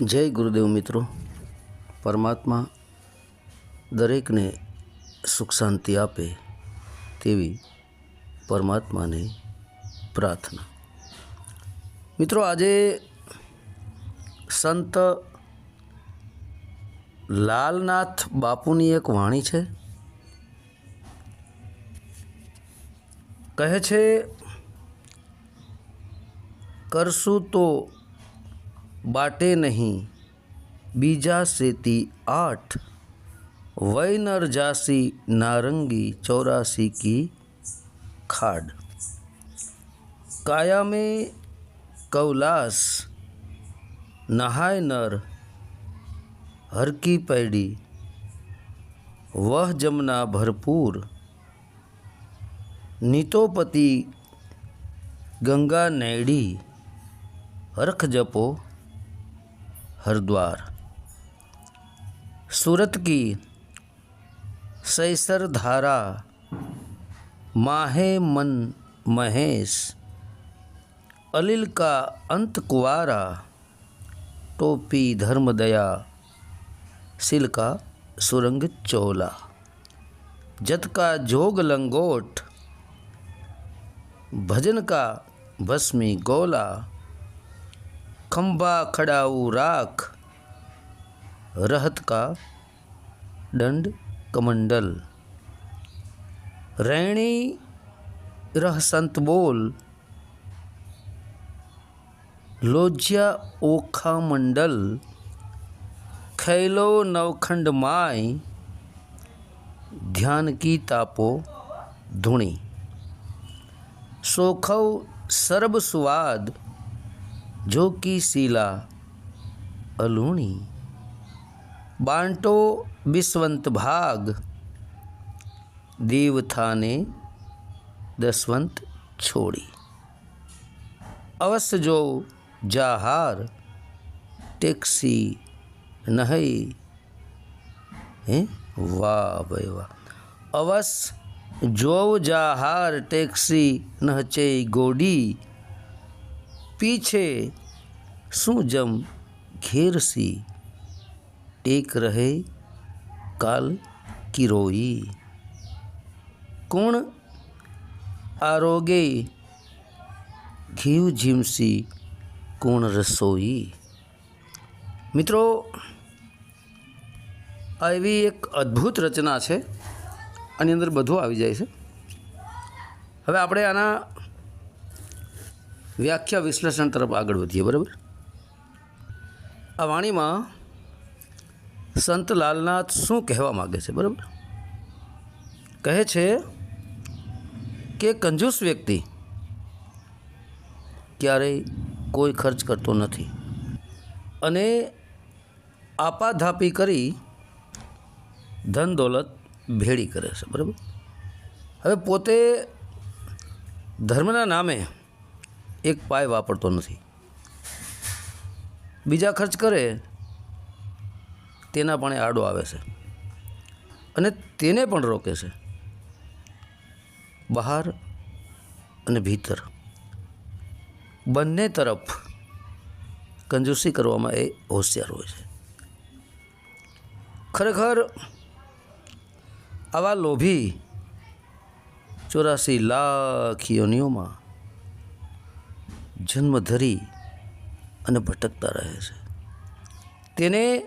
જય ગુરુદેવ મિત્રો. પરમાત્મા દરેકને સુખ શાંતિ આપે તેવી પરમાત્માને પ્રાર્થના. મિત્રો, આજે સંત લાલનાથ બાપુની એક વાણી છે. કહે છે, કરશું તો बाटे नहीं। बीजा सेती आठ। वै नरजासी नारंगी चौरासी की खाड। काया में कौलास, नहाय नर, हर की पैड़ी। वह जमुना भरपूर। नितोपति गंगा नैड़ी हरख जपो। हरिद्वार। सूरत की सैसर धारा, माहे मन महेश, अलिल का अंत कुआरा टोपी धर्मदया सिल का सुरंग चोला। जत का जोग लंगोट, भजन का भस्मी गोला। खंबा खड़ाऊ राख। रहत का दंड कमंडल। रैणी रह संत बोल। लोज्या ओखा मंडल। खैलो नवखंड माय ध्यान की तापो धुणी। सोखव सर्ब सुवाद। જોકી શીલા અલુણી, બાંટો બિસવંત ભાગ, દેવથાને દસવંત છોડી. અવશ્ય જો જાહાર, ટેક્સી નહીં, હે? વાહ ભાઈ વાહ. અવશ જોવ જાહાર, ટેક્સી નહચે ગોડી પીછે શું જમ ઘેરસી ટેક રહે કાલ કિરોઈ કોણ આરોગે ઘીવ ઝીમસી કોણ રસોઈ મિત્રો આ એવી એક અદ્ભુત રચના છે આની અંદર બધું આવી જાય છે હવે આપણે આના વ્યાખ્યા વિશ્લેષણ તરફ આગળ વધીએ, બરાબર? આ વાણીમાં સંત લાલનાથ શું કહેવા માગે છે, બરાબર? કહે છે કે કંજૂસ વ્યક્તિ ક્યારેય કોઈ ખર્ચ કરતો નથી અને આપાધાપી કરી ધન દોલત ભેળી કરે છે, બરાબર? હવે પોતે ધર્મના નામે એક પાય વાપરતો નથી. બીજા ખર્ચ કરે, તેના પણ આડો આવે છે. અને તેને પણ રોકે છે. બહાર અને ભીતર. બંને તરફ કંજૂસી કરવામાં એ હોશિયાર હોય છે. ખરેખર, આવા લોભી ચોરાસી લાખ યોનિઓમાં જન્મ ધરી અને ભટકતા રહે છે. તેને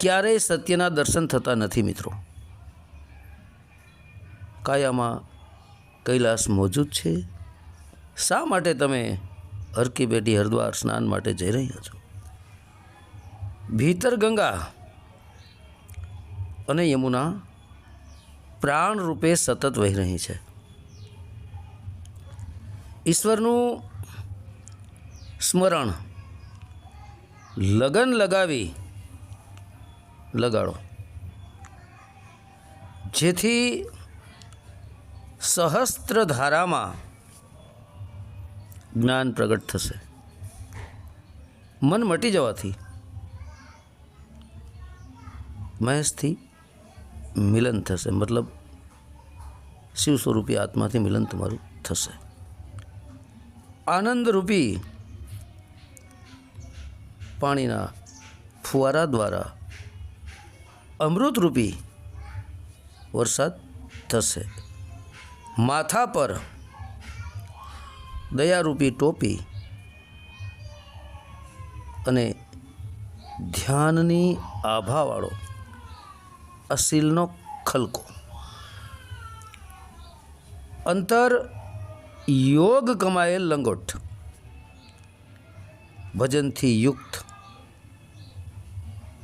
ક્યારેય સત્યના દર્શન થતા નથી મિત્રો. કાયામાં કૈલાસ મોજૂદ છે. શા માટે તમે હરકી બેટી હરિદ્વાર સ્નાન માટે જઈ રહ્યા છો? ભીતર ગંગા અને યમુના પ્રાણ રૂપે સતત વહી રહી છે. ઈશ્વરનું સ્મરણ. લગન લગાવી. લગાડો. જેથી સહસ્ત્ર ધારામાં જ્ઞાન પ્રગટ થશે. મન મટી જવાથી મહેશથી મિલન થશે. મતલબ શિવ સ્વરૂપી આત્માથી મિલન તમારું થશે. આનંદરૂપી પાણીના ફુવારા દ્વારા અમૃતરૂપી વરસાદ થશે. માથા પર દયારૂપી ટોપી અને ધ્યાનની આભાવાળો અસીલનો ખલકો. અંતર યોગ કમાયેલ લંગોટ ભજનથી યુક્ત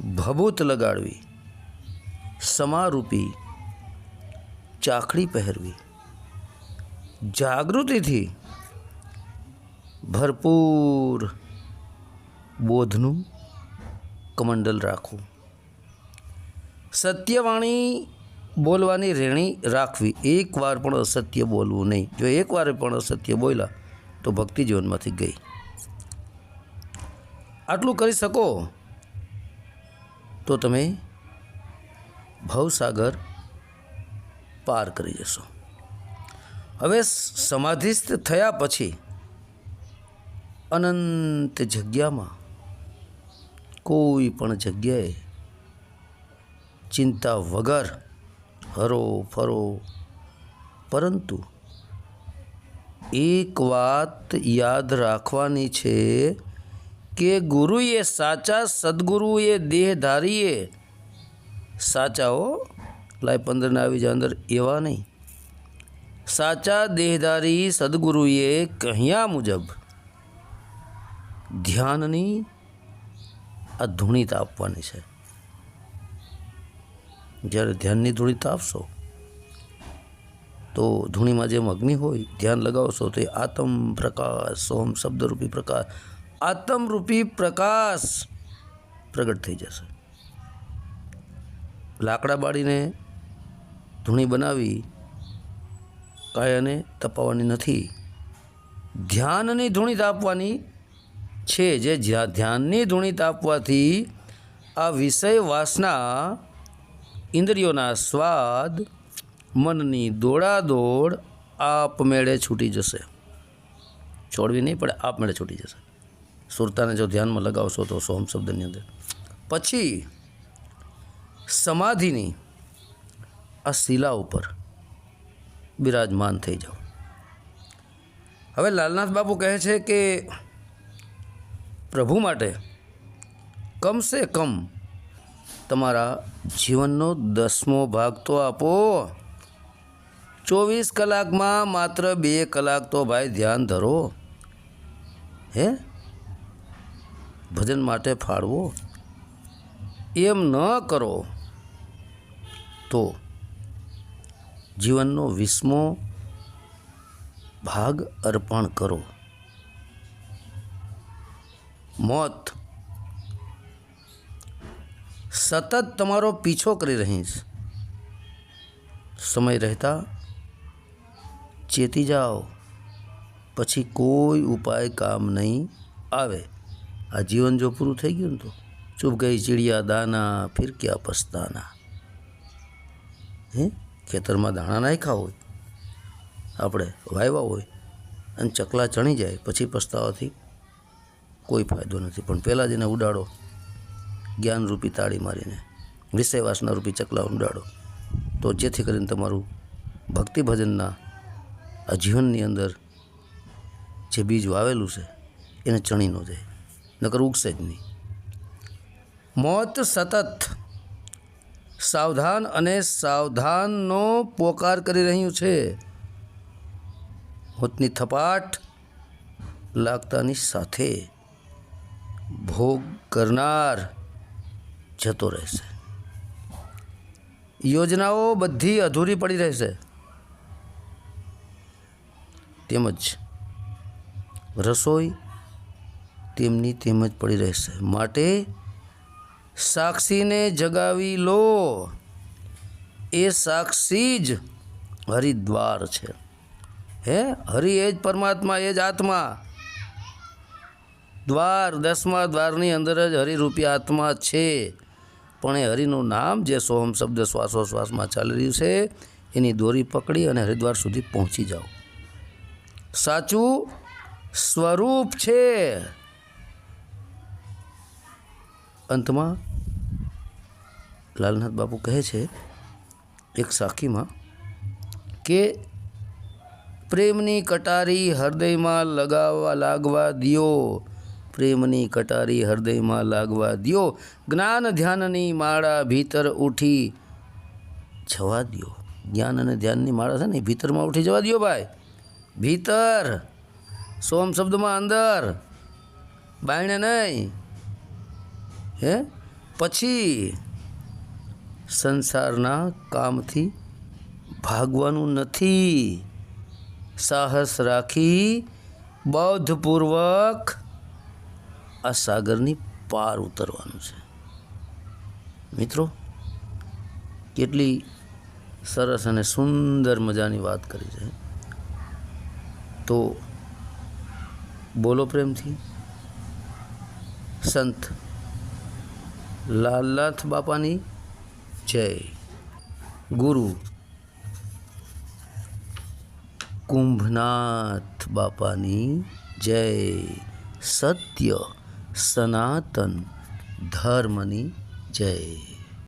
ભભૂત લગાડવી, સમારૂપી ચાકડી પહેરવી. જાગૃતિથી ભરપૂર બોધનું કમંડલ રાખવું. સત્યવાણી બોલવાની રેણી રાખવી. એકવાર પણ અસત્ય બોલવું નહીં. જો એકવાર પણ અસત્ય બોલ્યા, તો ભક્તિ જીવનમાંથી ગઈ. આટલું કરી શકો? તો તમે ભવસાગર પાર કરી જશો. હવે સમાધિસ્થ થયા પછી અનંત જગ્યામાં કોઈ પણ જગ્યાએ ચિંતા વગર હરો ફરો, પરંતુ એક વાત યાદ રાખવાની છે કે ગુરુએ સાચા સદગુરુએ દેહધારીએ સાચા હો લાય પંદરને આવી જાય અંદર એવા નહીં. સાચા દેહધારી સદગુરુએ કહ્યા મુજબ ધ્યાનની આ ધૂણિતા આપવાની છે. જ્યારે ધ્યાનની ધૂણિતા આપશો, તો ધૂણીમાં જેમ અગ્નિ હોય, ધ્યાન લગાવશો તો એ આત્મ પ્રકાશ, સોમ, શબ્દરૂપી પ્રકાશ આત્મરૂપી પ્રકાશ પ્રગટ થઈ જશે. લાકડા બાળીને ધૂણી બનાવી કાયાને તપાવવાની નથી. ધ્યાનની ધૂણી તાપવાની છે જે ધ્યાનની ધૂણી તાપવાથી આ વિષય વાસના ઇન્દ્રિયોના સ્વાદ મનની દોડાદોડ આપમેળે છૂટી જશે. છોડવી નહીં પડે, આપમેળે છૂટી જશે. સુરતાને જો ધ્યાનમાં લગાવશો તો સોમ શબ્દની અંદર. પછી સમાધિની આ શિલા ઉપર બિરાજમાન થઈ જાઓ. હવે લાલનાથ બાપુ કહે છે કે પ્રભુ માટે કમસે કમ તમારા જીવનનો દસમો ભાગ તો આપો. ચોવીસ કલાકમાં માત્ર બે કલાક તો ભાઈ ધ્યાન ધરો. હે? ભજન માટે ફાળવો? એમ ન કરો તો જીવનનો વીસમો ભાગ અર્પણ કરો. મોત. સતત તમારો પીછો કરી રહી છે સમય રહેતા ચેતી જાઓ. પછી કોઈ ઉપાય કામ નહીં આવે. આ જીવન જો પૂરું થઈ ગયું ને તો ચૂપ ગઈ, ચીડિયા, દાના, ફિરક્યા, પસ્તાના. હે? ખેતરમાં દાણા નાખ્યા હોય, આપણે વાવ્યા હોય અને ચકલા ચણી જાય, પછી પસ્તાવાથી કોઈ ફાયદો નથી. પણ પહેલાં જ એને ઉડાડો, જ્ઞાનરૂપી તાળી મારીને વિષય વાસનારૂપી ચકલા ઉડાડો, તો જેથી કરીને તમારું ભક્તિ ભજનના આ જીવનની અંદર જે બીજ વાવેલું છે, એને ચણી ન જાય. નકર ઉગશે જ નહીં. મોત સતત સાવધાન અને સાવધાનનો પોકાર કરી રહ્યું છે. મોતની થપાટ લાગતાની સાથે ભોગ કરનાર જતો રહેશે. યોજનાઓ બધી અધૂરી પડી રહેશે. તેમજ રસોઈ તેમની તેમજ પડી રહેશે. માટે સાક્ષીને જગાવી લો. એ સાક્ષી જ હરિદ્વાર છે. હે? હરિ એ જ પરમાત્મા, એ જ આત્મા. દ્વાર, દસમા દ્વારની અંદર જ હરિરૂપી આત્મા છે. પણ એ હરિનું નામ જે સોમ શબ્દ શ્વાસોશ્વાસમાં ચાલી રહ્યું છે, એની દોરી પકડી અને હરિદ્વાર સુધી પહોંચી જાઓ. સાચું સ્વરૂપ છે. અંતમાં લાલનાથ બાપુ કહે છે એક સાખીમાં કે પ્રેમની કટારી હૃદયમાં લગાવવા લાગવા દિયો. પ્રેમની કટારી હૃદયમાં લાગવા દિયો. જ્ઞાન ધ્યાનની માળા ભીતર ઉઠી જવા દ્યો. જ્ઞાન અને ધ્યાનની માળા છે ને ભીતરમાં ઉઠી જવા દ્યો ભાઈ. ભીતર. સોમ શબ્દમાં અંદર. બાયણે નહીં. હે? પછી સંસારના કામથી ભાગવાનું નથી. સાહસ રાખી બૌદ્ધપૂર્વક આ સાગરની પાર ઉતરવાનું છે. મિત્રો, કેટલી સરસ અને સુંદર મજાની વાત કરી છે. તો બોલો પ્રેમથી. સંત લાલનાથ બાપાની જય. ગુરુ કુંભનાથ બાપાની જય. સત્ય સનાતન ધર્મની જય.